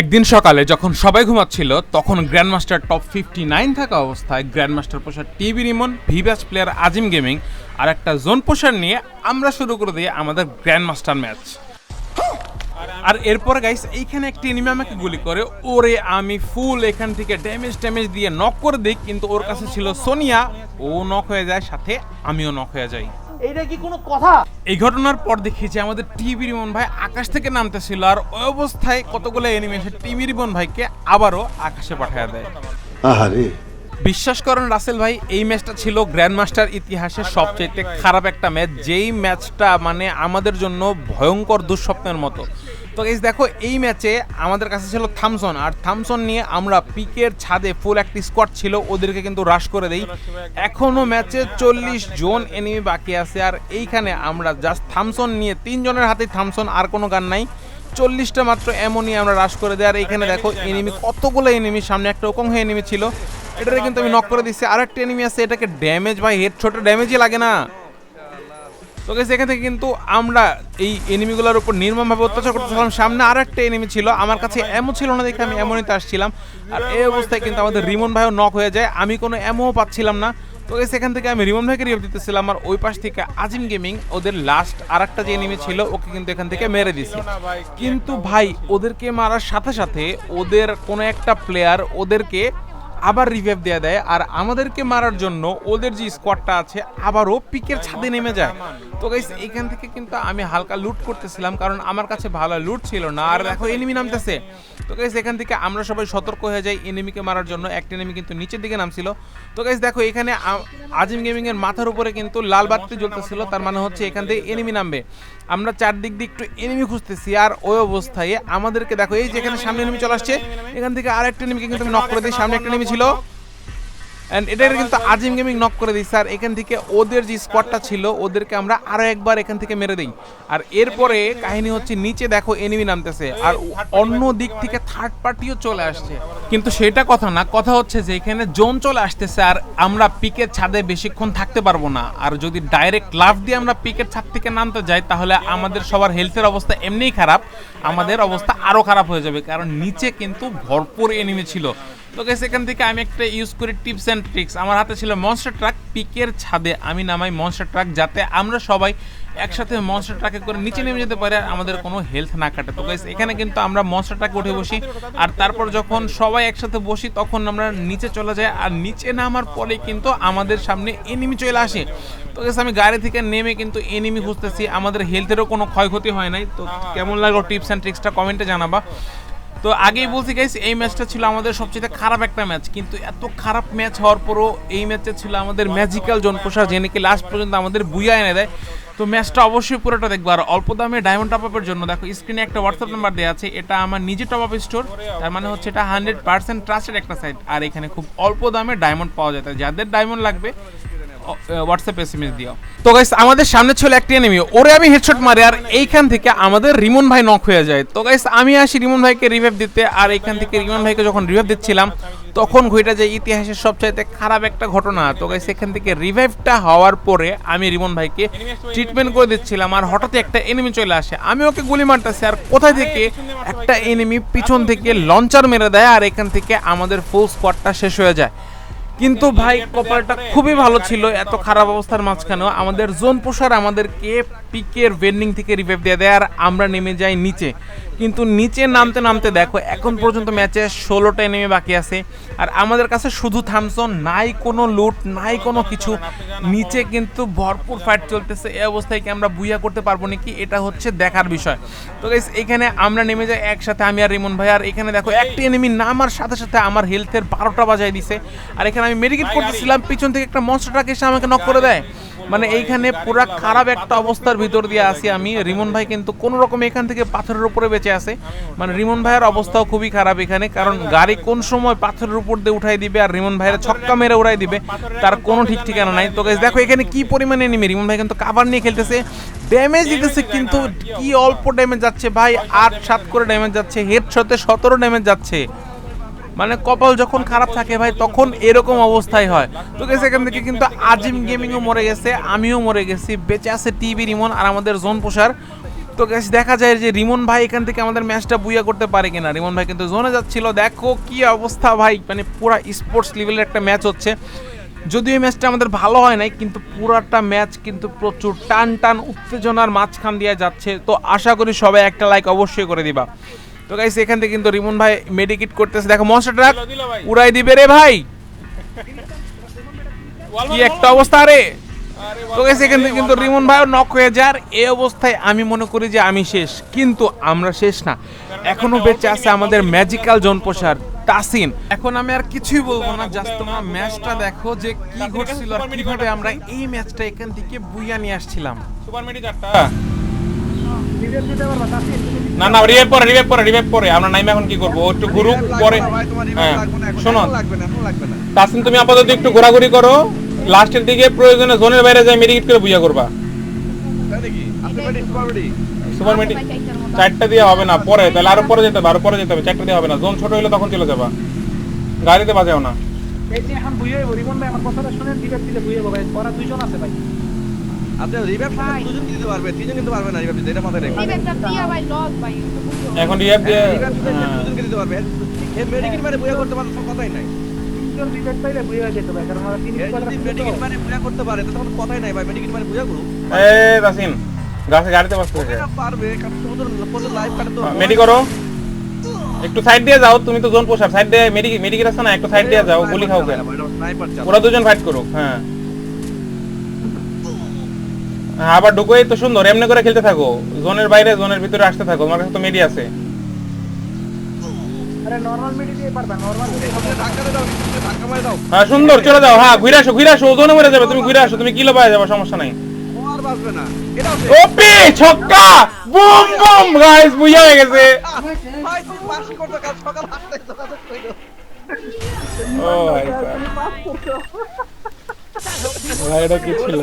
একদিন সকালে যখন সবাই ঘুমাচ্ছিল, তখন গ্র্যান্ডমাস্টার টপ ফিফটি নাইন থাকা অবস্থায় গ্র্যান্ডমাস্টার পোষার টিভি রিমন ভিভ্যাস প্লেয়ার আজিম গেমিং আর একটা জোন পোষার নিয়ে আমরা শুরু করে দিই আমাদের গ্র্যান্ডমাস্টার ম্যাচ আর এরপর গাইস এইখানে একটি এনিমি আমাকে গুলি করে, ওরে আমি ফুল এখান থেকে ড্যামেজ ড্যামেজ দিয়ে নক করে দিই, কিন্তু ওর কাছে ছিল সোনিয়া ও নক হয়ে যায়, সাথে আমিও নক হয়ে যাই। এইটা কি কোনো কথা? এই ঘটনার পর দেখি যে আমাদের টিভি রিমন ভাই আকাশ থেকে নামতেছিল আর ওই অবস্থায় কতগুলো অ্যানিমেশন টিভি রিমন ভাইকে আবারও আকাশে পাঠিয়ে দেয়। আহারে। বিশ্বাস করেন রাসেল ভাই এই ম্যাচটা ছিল গ্র্যান্ডমাস্টার ইতিহাসের সবচেয়ে খারাপ একটা ম্যাচ যেই ম্যাচটা মানে আমাদের জন্য ভয়ঙ্কর দুঃস্বপ্নের মতো। তো এই দেখো, এই ম্যাচে আমাদের কাছে ছিল থামসন। আর থামসন নিয়ে আমরা পিকের ছাদে ফুল একটি স্কোয়াড ছিল, ওদেরকে কিন্তু হ্রাস করে দেই। এখনও ম্যাচে চল্লিশ জন এনিমি বাকি আছে, আর এইখানে আমরা জাস্ট থামসন নিয়ে তিনজনের হাতে থামসন, আর কোনো গান নাই। চল্লিশটা মাত্র এমনই আমরা হ্রাস করে দেয় আর এখানে দেখো এনিমি কতগুলো এনিমি সামনে একটা ওকং হয়ে এনিমি ছিল। এটারে কিন্তু আমি নক করে দিচ্ছি আর একটা এনিমি আছে, এটাকে ড্যামেজ ভাই হেড ছোট ড্যামেজই লাগে না। তো গেছে এখান থেকে কিন্তু আমরা এই এনিমিগুলোর উপর নির্মমভাবে অত্যাচার করতেছিলাম সামনে আর একটা এনিমি ছিল। আমার কাছে এমন ছিল না দেখে আমি এমনই তো আসছিলাম। আর এই অবস্থায় কিন্তু আমাদের রিমন ভাইও নক হয়ে যায়। আমি কোনো এমও পাচ্ছিলাম না। তো এখান থেকে আমি রিমন ভাইকে রিভ দিতেছিলাম। আর ওই পাশ থেকে আজিম গেমিং ওদের লাস্ট আর একটা যে এনিমি ছিল ওকে কিন্তু এখান থেকে মেরে দিছি কিন্তু ভাই ওদেরকে মারার সাথে সাথে ওদের কোনো একটা প্লেয়ার ওদেরকে আবার রিভাইভ দেওয়া দেয়। আর আমাদেরকে মারার জন্য ওদের যে স্কোয়াডটা আছে আবারও পিকের ছাদে নেমে যায়। তো গাইস এখান থেকে কিন্তু আমি হালকা লুট করতেছিলাম, কারণ আমার কাছে ভালো লুট ছিল না, আর দেখো এনিমি নামতেছে। তো গাইস এখান থেকে আমরা সবাই সতর্ক হয়ে যাই এনিমিকে মারার জন্য। একটা এনিমি কিন্তু নিচের দিকে নামছিল। তো গাইস দেখো এখানে আজিম গেমিং এর মাথার উপরে কিন্তু লাল বাতি জ্বলতেছিল, তার মানে হচ্ছে এখান থেকে এনিমি নামবে। আমরা চারদিক দিয়ে একটু এনিমি খুঁজতেছি, আর ওই অবস্থায় আমাদেরকে দেখো, এই যেখানে সামনে এনিমি চলে আসছে, এখান থেকে আরেকটা এনিমিকে কিন্তু আমি নক করে দিই, সামনে একটা এনিমি ছিল। এন্ড এটার কিন্তু আজিম গেমিং নক করে দিই স্যার এখান থেকে ওদের যে স্কোয়াডটা ছিল, ওদেরকে আমরা আরও একবার এখান থেকে মেরে দিই। আর এরপরে কাহিনী হচ্ছে, নিচে দেখো এনিমি নামতেছে। আর অন্য দিক থেকে থার্ড পার্টিও চলে আসছে। কিন্তু সেটা কথা না, কথা হচ্ছে যে এখানে জোন চলে আসতেছে আর আমরা পিকের ছাদে বেশিক্ষণ থাকতে পারব না। আর যদি ডাইরেক্ট লাভ দিয়ে আমরা পিকের ছাদ থেকে নামতে যাই, তাহলে আমাদের সবার হেলথের অবস্থা এমনিই খারাপ। আমাদের অবস্থা আরও খারাপ হয়ে যাবে। কারণ নিচে কিন্তু ভরপুর এনিমি ছিল। তো গেছে এখান থেকে আমি একটা ইউজ করি টিপস অ্যান্ড ট্রিক্স আমার হাতে ছিল মনস্টার ট্রাক পিকের ছাদে আমি নামাই মনস্টার ট্রাক যাতে আমরা সবাই একসাথে মনস্টার ট্রাকে করে নিচে নেমে যেতে পারে আর আমাদের কোনো হেলথ না কাটে। তো গাইস এখানে কিন্তু আমরা মনস্টার ট্রাকে উঠে বসি আর তারপর যখন সবাই একসাথে বসি, তখন আমরা নিচে চলে যাই আর নিচে নামার পরে কিন্তু আমাদের সামনে এনিমি চলে আসে। তো গেছে আমি গাড়ি থেকে নেমে কিন্তু এনিমি খুঁজতেছি। আমাদের হেলথেরও কোনো ক্ষয়ক্ষতি হয় নাই। তো কেমন লাগল টিপস অ্যান্ড ট্রিক্সটা কমেন্টে জানাবা। তো আগেই বলছি গাইস এই ম্যাচটা ছিল আমাদের সবচেয়ে খারাপ একটা ম্যাচ কিন্তু এত খারাপ ম্যাচ হওয়ার পরও এই ম্যাচে ছিল আমাদের ম্যাজিক্যাল জন প্রসার যে নাকি লাস্ট পর্যন্ত আমাদের বুয়া এনে দেয়। তো ম্যাচটা অবশ্যই পুরোটা দেখব। আর অল্প দামে ডায়মন্ড টপ আপের জন্য, দেখো স্ক্রিনে একটা হোয়াটসঅ্যাপ নাম্বার দেওয়া আছে, এটা আমার নিজে টপ আপ স্টোর তার মানে হচ্ছে এটা হান্ড্রেড পার্সেন্ট ট্রাস্টেড একটা সাইট আর এখানে খুব অল্প দামে ডায়মন্ড পাওয়া যায়। যাদের ডায়মন্ড লাগবে হোয়াটসঅ্যাপ এসএমএস দিও। তো গাইস আমাদের সামনে ছিল একটা এনিমি ওরে আমি হেডশট মারি আর এইখান থেকে আমাদের রিমন ভাই নক হয়ে যায়। তো গাইস আমি আসি রিমন ভাইকে রিভাইভ দিতে আর এইখান থেকে রিমন ভাইকে যখন রিভাইভ দিচ্ছিলাম, তখন ঘুইটা যে ইতিহাসের সবচাইতে খারাপ একটা ঘটনা। তো গাইস এখান থেকে রিভাইভটা হওয়ার পরে আমি রিমন ভাইকে ট্রিটমেন্ট করে দিচ্ছিলাম আর হঠাৎ একটা এনিমি চলে আসে। আমি ওকে গুলি মারতেছি আর কোথায় থেকে একটা এনিমি পিছন থেকে লঞ্চার মেরে দেয় আর এখান থেকে আমাদের ফুল স্কোয়াডটা শেষ হয়ে যায়। কিন্তু ভাই কপালটা খুবই ভালো ছিল এত খারাপ অবস্থার মাঝখানেও। আমাদের জোন পোষার আমাদেরকে পিকের ভেন্ডিং থেকে রিভাইভ দিয়ে দেয়, আর আমরা নেমে যাই নিচে। কিন্তু নিচে নামতে নামতে দেখো, এখন পর্যন্ত ম্যাচে ষোলোটা নেমে বাকি আছে। আর আমাদের কাছে শুধু থামসন, নাই কোনো লুট নাই কোনো কিছু। নিচে কিন্তু ভরপুর ফাইট চলতেছে, এই অবস্থায় কি আমরা বুইয়া করতে পারব নাকি, এটা হচ্ছে দেখার বিষয়। তো গাইস এখানে আমরা নেমে যাই, একসাথে আমি আর রিমন ভাই, আর এখানে দেখো, একটা এনিমি নামার সাথে সাথে আমার হেলথের বারোটা বাজায় দিছে। আর এখানে আমি মেডিকেট করতেছিলাম, পিছন থেকে একটা মনস্টার ট্রাক এসে আমাকে নক করে দেয়। মানে এইখানে পুরো খারাপ একটা অবস্থার ভিতর দিয়ে আসি আমি। রিমন ভাই কিন্তু কোনো রকম এখান থেকে পাথরের উপরে বেঁচে আছে। মানে রিমন ভাইয়ের অবস্থাও খুবই খারাপ এখানে, কারণ গাড়ি কোন সময় পাথরের উপর দিয়ে উঠাই দিবে আর রিমন ভাইয়ের ছক্কা মেরে উড়াই দিবে, তার কোনো ঠিক ঠিকানা নাই। তো দেখো এখানে কি পরিমাণে নেমে রিমন ভাই কিন্তু কাভার নিয়ে খেলতেছে ড্যামেজ দিতেছে কিন্তু কি অল্প ড্যামেজ যাচ্ছে ভাই, আট সাত করে ড্যামেজ যাচ্ছে হেড শতে সতেরো ড্যামেজ যাচ্ছে। মানে কপাল যখন খারাপ থাকে ভাই, তখন এরকম অবস্থায় হয়। তো গেছে এখান থেকে কিন্তু আজিম গেমিংও মরে গেছে, আমিও মরে গেছি, বেঁচে আছে টিভি রিমন আর আমাদের জোন পোষার তো গ্যাস দেখা যায় যে রিমন ভাই এখান থেকে আমাদের ম্যাচটা বুইয়া করতে পারে কিনা। রিমন ভাই কিন্তু জোনে যাচ্ছিল, দেখো কি অবস্থা ভাই মানে পুরা স্পোর্টস লেভেলের একটা ম্যাচ হচ্ছে। যদিও এই ম্যাচটা আমাদের ভালো হয় নাই, কিন্তু পুরাটা ম্যাচ কিন্তু প্রচুর টান টান উত্তেজনার মাঝখান দিয়ে যাচ্ছে। তো আশা করি সবাই একটা লাইক অবশ্যই করে দিবা। তো গাইস এখান থেকে কিন্তু রিমন ভাই মেডিকেট করতেছে। দেখো মনস্টার ট্রাক। উড়াই দিবে রে ভাই। কি একটা অবস্থা রে। তো গাইস এখান থেকে কিন্তু রিমন ভাই নক হয়ে যার। এই অবস্থায় আমি মনে করি যে আমি শেষ। কিন্তু আমরা শেষ না। এখনও বেঁচে আছে আমাদের ম্যাজিক্যাল জোন পোষার তাসিন এখন আমি আর কিছুই বলব না জাস্ট তোমরা ম্যাচটা দেখো যে কি ঘটছিল আর কীভাবে আমরা এই ম্যাচটা এখান থেকে বুইয়া নিয়ে আসছিলাম। সুপার মেডি চারটা না না রিভাইভ পরে রিভাইভ পরে রিভাইভ পরে। আমরা নাইমে এখন কি করব? ও একটু ঘুরুক পরে হ্যাঁ শোনো। তাসিম তুমি আপাতত একটু ঘোরাঘুরি করো। লাস্টের দিকে প্রয়োজনে জোনের বাইরে যাই মেডিকেট করে বুঝা করবা। সুপার মেডি চারটা দিয়ে হবে না পরে তাহলে আরও পরে যেতে হবে আরও পরে যেতে হবে চারটা দিয়ে হবে না। জোন ছোট হলে তখন চলে যাবা। গাড়িতে বাজাও না। এই যে এখন বুঝে রিমন ভাই আমার কথাটা শুনে দিবে দিলে বুঝে যাব ভাই। ওরা দুইজন আছে ভাই। আপনার রিভাইভ দুজন দিতে পারবে তিনজন কিন্তু পারবে না রিভাইভ দিতে এটা মাথায় রেখে। রিভেপটা দিয়া ভাই লস ভাই একটু এখন রিভাইভ দিয়ে রিভাইভ হ্যাঁ। দিতে পারবে। এই মেডিকেট মানে বুয়া করতে পারবে কথাই নাই। তিনজন রিভেট পাইলে বুঝে যেতে ভাই কারণ ওরা তিন এর মেডিকেট মানে বুয়া করতে পারে তো তখন কথাই নাই ভাই মেডিকেট মানে বুয়া করুক। এ তাসিম গাছে গাড়িতে বসতে পারবে কারণ সমুদ্র পড়লে লাইভ কাটে তো। মেডি করো। একটু সাইড দিয়ে যাও তুমি তো জোন পোষার সাইড দিয়ে মেডি মেডিকেট আছে না একটু সাইড দিয়ে যাও গুলি খাও ওরা দুজন ফাইট করুক হ্যাঁ। হ্যাঁ, আবার ঢুকোই তো সুন্দর এমনি করে খেলতে থাকো। জোনের বাইরে জোনের ভিতরে আসতে থাকো তোমার কাছে তো মেডি আছে। আরে নরমাল মিডি দিয়ে পারবে নরমাল মিডি সামনে ধাক্কা দাও পিছনে ধাক্কা মারে দাও। হ্যাঁ সুন্দর চলে যাও। হ্যাঁ ঘুরে আসো ঘুরে আসো জোনে মরে যাবে তুমি ঘুরে আসো তুমি কিলো পাওয়া যাবে সমস্যা নাই। ও ওপি ছক্কা বুম বুম গাইস বুঝা হয়ে গেছে। ভাই তুমি ভাই এটা কি ছিল?